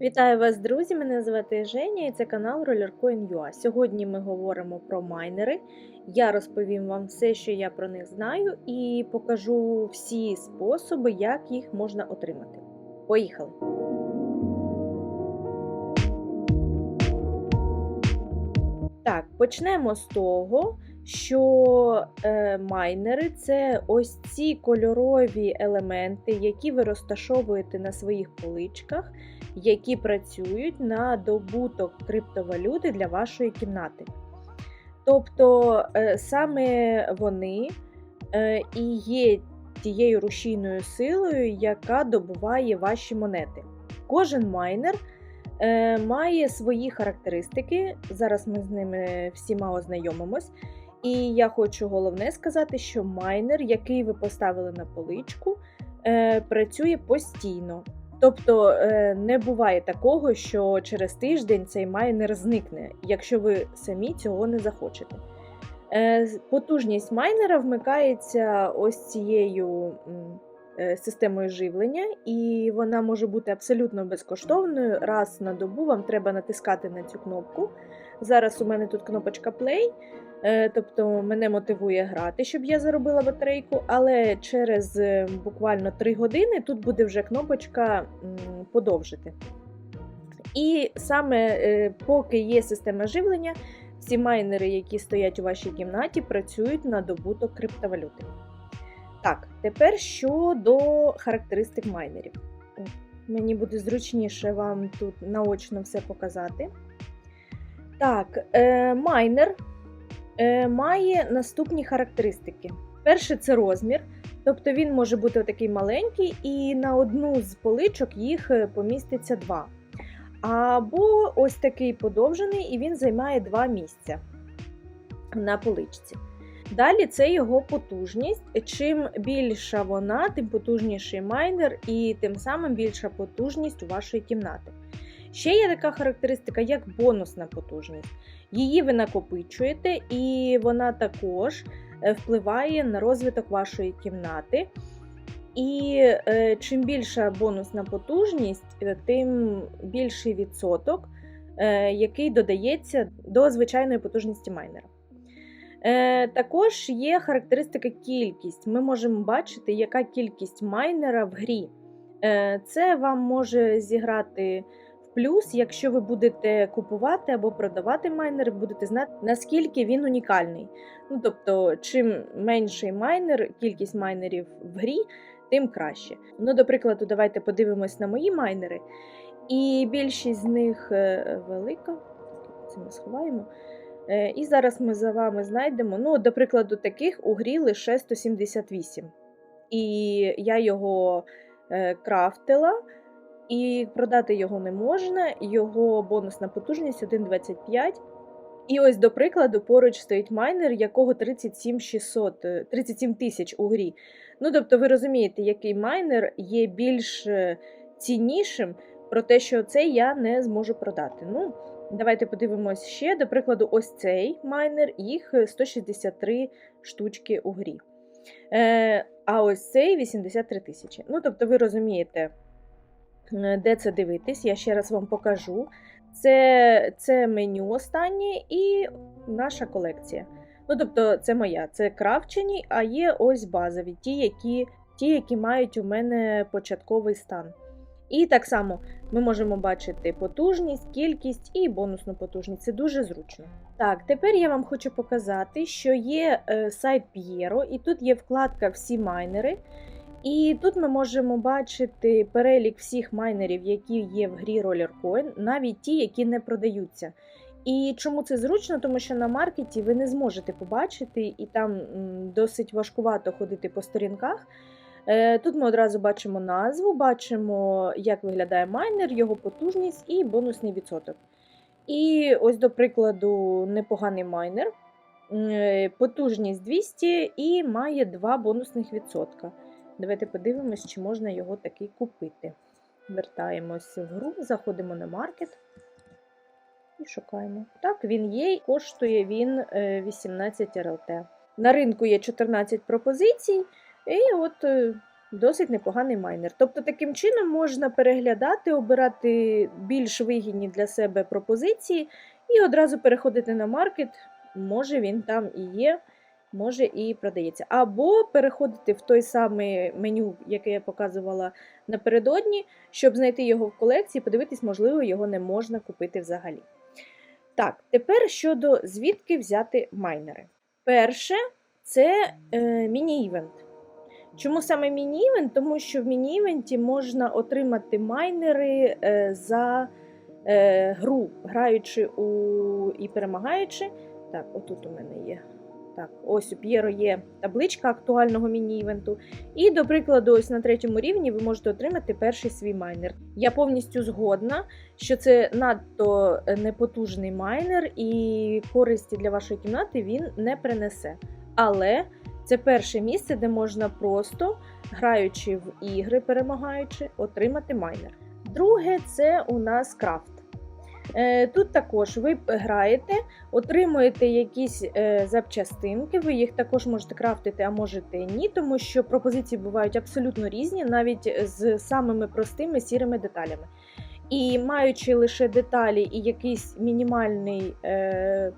Вітаю вас, друзі! Мене звати Женя і це канал RollerCoin.ua. Сьогодні ми говоримо про майнери. Я розповім вам все, що я про них знаю, і покажу всі способи, як їх можна отримати. Поїхали! Так, почнемо з того, що е, майнери це ось ці кольорові елементи, які ви розташовуєте на своїх поличках, які працюють на добуток криптовалюти для вашої кімнати. Тобто е, саме вони е, і є тією рушійною силою, яка добуває ваші монети. Кожен майнер е, має свої характеристики. Зараз ми з ними всіма ознайомимось. І я хочу головне сказати, що майнер, який ви поставили на поличку, е, працює постійно. Тобто е, не буває такого, що через тиждень цей майнер зникне, якщо ви самі цього не захочете. Е, Потужність майнера вмикається ось цією системою живлення, і вона може бути абсолютно безкоштовною. Раз на добу вам треба натискати на цю кнопку. Зараз у мене тут кнопочка Play. Е, Тобто мене мотивує грати, щоб я заробила батарейку, але через е, буквально 3 години тут буде вже кнопочка подовжити. І саме е, поки є система живлення, всі майнери, які стоять у вашій кімнаті, працюють на добуток криптовалюти. Так, тепер щодо характеристик майнерів. Мені буде зручніше вам тут наочно все показати. Так, е, майнер е, має наступні характеристики. Перше це розмір, тобто він може бути такий маленький, і на одну з поличок їх е, поміститься два. Або ось такий подовжений, і він займає два місця на поличці. Далі це його потужність. Чим більша вона, тим потужніший майнер, і тим самим більша потужність у вашої кімнати. Ще є така характеристика, як бонусна потужність. Її ви накопичуєте, і вона також е, впливає на розвиток вашої кімнати. І е, чим більша бонусна потужність, е, тим більший відсоток, е, який додається до звичайної потужності майнера. Е, також є характеристика кількість. Ми можемо бачити, яка кількість майнера в грі. Е, це вам може зіграти плюс, якщо ви будете купувати або продавати майнер, будете знати, наскільки він унікальний. Ну, тобто, чим менший майнер, кількість майнерів в грі, тим краще. Ну, до прикладу, давайте подивимось на мої майнери. І більшість з них е, велика. Це ми сховаємо. Е, І зараз ми за вами знайдемо. Ну, до прикладу, таких у грі лише 178. І я його е, крафтила, і продати його не можна. Його бонусна потужність 1,25. І ось, до прикладу, поруч стоїть майнер, якого 37 600, е, 37 тисяч у грі. Ну, тобто, ви розумієте, який майнер є більш е, ціннішим, про те, що цей я не зможу продати. Ну, давайте подивимось ще. До прикладу, ось цей майнер, їх е, 163 штучки у грі. Е, а ось цей 83 тисячі. Ну, тобто, ви розумієте, е, де це дивитись. Я ще раз вам покажу. Це, це меню останнє і наша колекція. Ну, тобто, це моя, це крафчені, а є ось базові, ті, які, ті, які мають у мене початковий стан. І так само ми можемо бачити потужність, кількість і бонусну потужність. Це дуже зручно. Так, тепер я вам хочу показати, що є е, сайт Piero, і тут є вкладка Всі майнери. І тут ми можемо бачити перелік всіх майнерів, які є в грі RollerCoin, навіть ті, які не продаються. І чому це зручно? Тому що на маркеті ви не зможете побачити, і там досить важкувато ходити по сторінках. Е, Тут ми одразу бачимо назву, бачимо, як виглядає майнер, його потужність і бонусний відсоток. І ось, до прикладу, непоганий майнер, Е, потужність 200 і має 2 бонусних відсотка. Давайте подивимось, чи можна його таки купити. Вертаємось в гру, заходимо на маркет і шукаємо. Так, він є, і коштує він е, 18 РЛТ. На ринку є 14 пропозицій, і от е, досить непоганий майнер. Тобто, таким чином можна переглядати, обирати більш вигідні для себе пропозиції і одразу переходити на маркет. Може він там і є, може і продається. Або переходити в той самий меню, яке я показувала напередодні, щоб знайти його в колекції, подивитись, можливо, його не можна купити взагалі. Так, тепер щодо звідки взяти майнери. Перше, це е, міні-івент. Чому саме міні-івент? Тому що в міні-івенті можна отримати майнери е, за е, гру, граючи у і перемагаючи. Так, отут у мене є. Так, ось у П'єро є табличка актуального міні-івенту. І, до прикладу, ось на третьому рівні ви можете отримати перший свій майнер. Я повністю згодна, що це надто непотужний майнер, і користі для вашої кімнати він не принесе. Але це перше місце, де можна просто, граючи в ігри, перемагаючи, отримати майнер. Друге, це у нас крафт. Е, Тут також ви граєте, отримуєте якісь е, запчастинки, ви їх також можете крафтити, а можете ні, тому що пропозиції бувають абсолютно різні, навіть з самими простими сірими деталями. І маючи лише деталі і якийсь мінімальний е,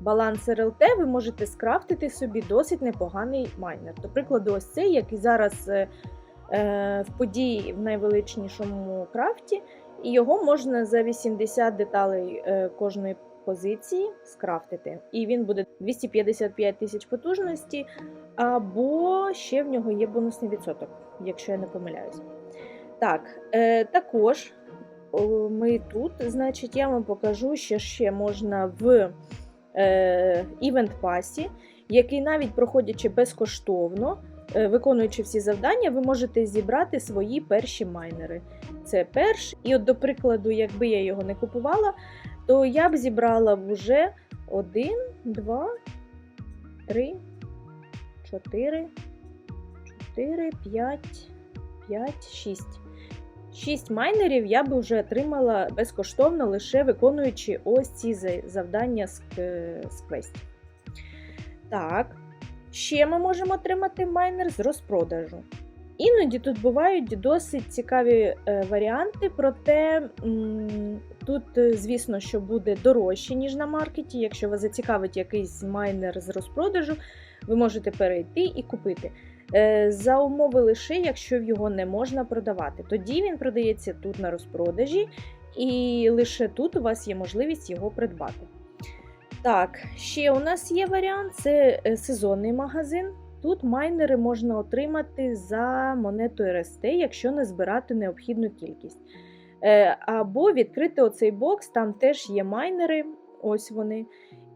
баланс РЛТ, ви можете скрафтити собі досить непоганий майнер. До прикладу, ось цей, який зараз е, е, в події в найвеличнішому крафті, і його можна за 80 деталей е, кожної позиції скрафтити. І він буде 255 тисяч потужності, або ще в нього є бонусний відсоток, якщо я не помиляюсь. Так, е, також ми тут, значить, я вам покажу, що ще можна в е, івент пасі, який навіть проходячи безкоштовно, е, виконуючи всі завдання, ви можете зібрати свої перші майнери. Це перш. І от, до прикладу, якби я його не купувала, то я б зібрала вже 1, 2, 3, 4, 4, 5, 5, 6. 6 майнерів я би вже отримала безкоштовно, лише виконуючи ось ці завдання з, к- з квестів. Так, ще ми можемо отримати майнер з розпродажу. Іноді тут бувають досить цікаві е, варіанти, проте тут, е, звісно, що буде дорожче, ніж на маркеті. Якщо вас зацікавить якийсь майнер з розпродажу, ви можете перейти і купити. Е, За умови лише, якщо його не можна продавати. Тоді він продається тут на розпродажі, і лише тут у вас є можливість його придбати. Так, ще у нас є варіант: це сезонний магазин. Тут майнери можна отримати за монету РСТ, якщо не збирати необхідну кількість. Е, Або відкрити оцей бокс, там теж є майнери, ось вони.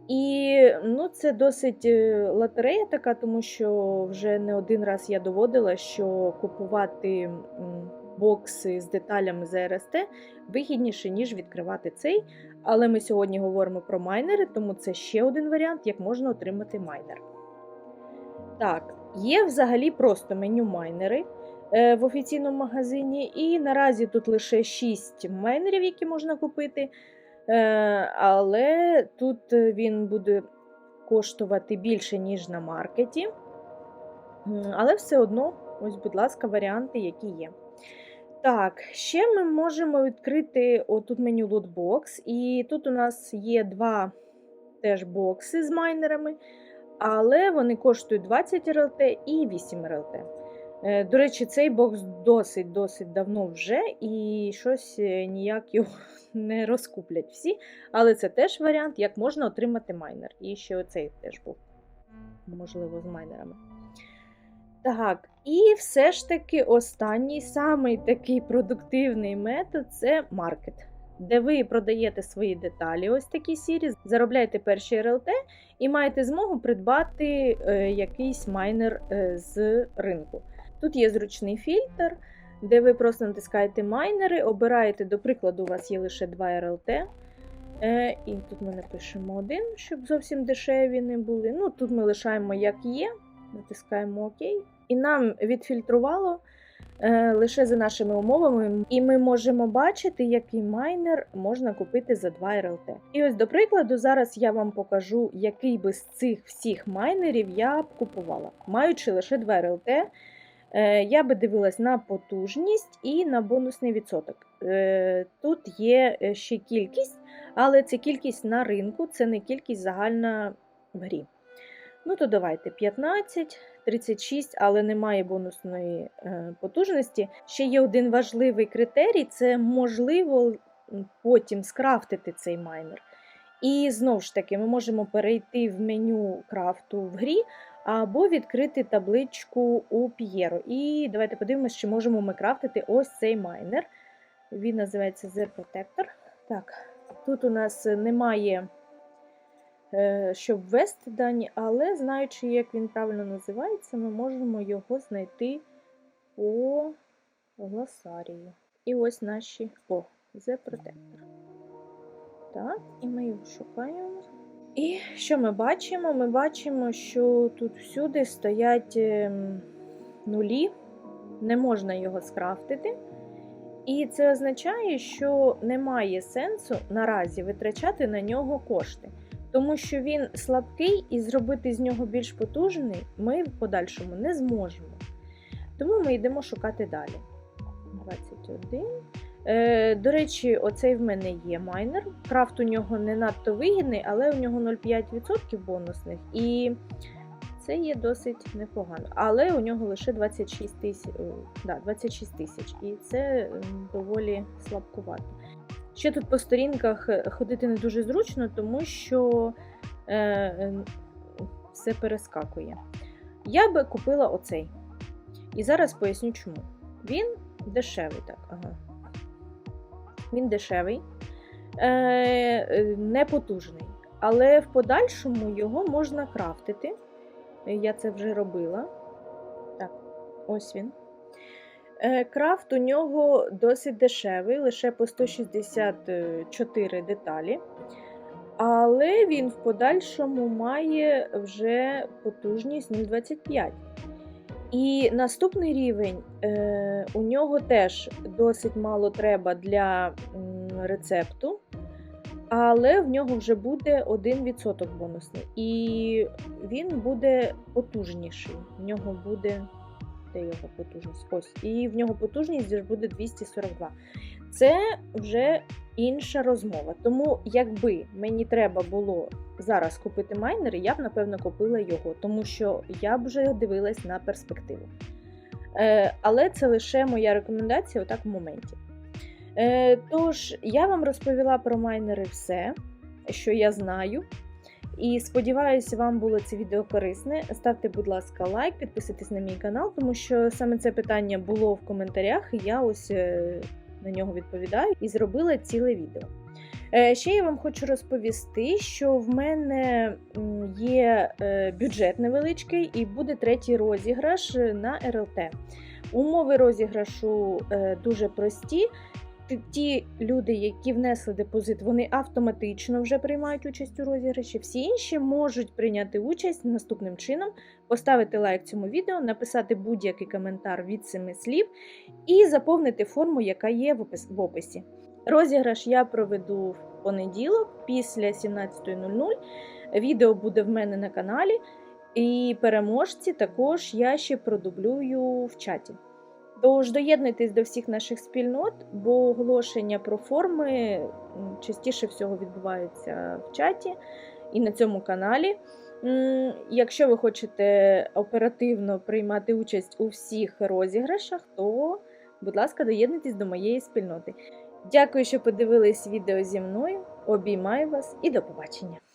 І ну, це досить е, лотерея така, тому що вже не один раз я доводила, що купувати бокси з деталями за РСТ вигідніше, ніж відкривати цей. Але ми сьогодні говоримо про майнери, тому це ще один варіант, як можна отримати майнер. Так, є взагалі просто меню майнери е, в офіційному магазині, і наразі тут лише 6 майнерів, які можна купити. Е, але тут е, він буде коштувати більше, ніж на маркеті. Але все одно, ось, будь ласка, варіанти, які є. Так, ще ми можемо відкрити отут меню лутбокс, і тут у нас є два теж бокси з майнерами, але вони коштують 20 РЛТ і 8 РЛТ. Е, До речі, цей бокс досить-досить давно вже, і щось е, ніяк його не розкуплять всі. Але це теж варіант, як можна отримати майнер. І ще оцей теж був, можливо, з майнерами. Так, і все ж таки останній самий такий продуктивний метод це маркет, де ви продаєте свої деталі, ось такі сірі, заробляєте перші РЛТ і маєте змогу придбати е, якийсь майнер е, з ринку. Тут є зручний фільтр, де ви просто натискаєте майнери, обираєте, до прикладу, у вас є лише 2 РЛТ. Е, і тут ми напишемо один, щоб зовсім дешеві не були. Ну, тут ми лишаємо як є, натискаємо ОК. І нам відфільтрувало лише за нашими умовами, і ми можемо бачити, який майнер можна купити за 2 РЛТ. І ось, до прикладу, зараз я вам покажу, який би з цих всіх майнерів я б купувала, маючи лише 2 РЛТ. Е, Я би дивилась на потужність і на бонусний відсоток. Е, Тут є е, ще кількість, але це кількість на ринку, це не кількість загальна в грі. Ну, то давайте 15, 36, але немає бонусної е, потужності. Ще є один важливий критерій це можливо потім скрафтити цей майнер. І знову ж таки, ми можемо перейти в меню крафту в грі або відкрити табличку у П'єро. І давайте подивимося, чи можемо ми крафтити ось цей майнер. Він називається The Protector. Так, тут у нас немає, щоб ввести дані, але знаючи, як він правильно називається, ми можемо його знайти по гласарію. І ось наші. О, The Protector. Так, і ми його шукаємо. І що ми бачимо? Ми бачимо, що тут всюди стоять ем, нулі, не можна його скрафтити. І це означає, що немає сенсу наразі витрачати на нього кошти. Тому що він слабкий і зробити з нього більш потужний ми в подальшому не зможемо. Тому ми йдемо шукати далі. 21. Е, до речі, оцей в мене є майнер. Крафт у нього не надто вигідний, але у нього 0,5% бонусних. І це є досить непогано. Але у нього лише 26 тисяч. Да, 26 тисяч. І це доволі слабкувато. Ще тут по сторінках е, ходити не дуже зручно, тому що е, все перескакує. Я би купила оцей. І зараз поясню чому. Він дешевий, так. Ага. Він дешевий, е, е, непотужний. Але в подальшому його можна крафтити. Я це вже робила. Так, ось він. Е, Крафт у нього досить дешевий, лише по 164 деталі. Але він в подальшому має вже потужність 0,25. І наступний рівень е, у нього теж досить мало треба для рецепту, але в нього вже буде 1% бонусний. І він буде потужніший. В нього буде. Де його потужність? Ось. І в нього потужність буде 242. Це вже інша розмова. Тому, якби мені треба було зараз купити майнери, я б, напевно, купила його, тому що я б вже дивилась на перспективу. Е, але це лише моя рекомендація отак в моменті. Е, тож, я вам розповіла про майнери все, що я знаю. І сподіваюся, вам було це відео корисне. Ставте, будь ласка, лайк, підписуйтесь на мій канал, тому що саме це питання було в коментарях, і я ось е, на нього відповідаю і зробила ціле відео. Е, Ще я вам хочу розповісти, що в мене є е, бюджет невеличкий і буде третій розіграш на РЛТ. Умови розіграшу дуже прості. Ті люди, які внесли депозит, вони автоматично вже приймають участь у розіграші. Всі інші можуть прийняти участь наступним чином: поставити лайк цьому відео, написати будь-який коментар від семи слів і заповнити форму, яка є в описі. Розіграш я проведу в понеділок після 17.00. Відео буде в мене на каналі, і переможці також я ще продублюю в чаті. Тож доєднуйтесь до всіх наших спільнот, бо оголошення про форми частіше всього відбуваються в чаті і на цьому каналі. Якщо ви хочете оперативно приймати участь у всіх розіграшах, то, будь ласка, доєднуйтесь до моєї спільноти. Дякую, що подивились відео зі мною. Обіймаю вас і до побачення!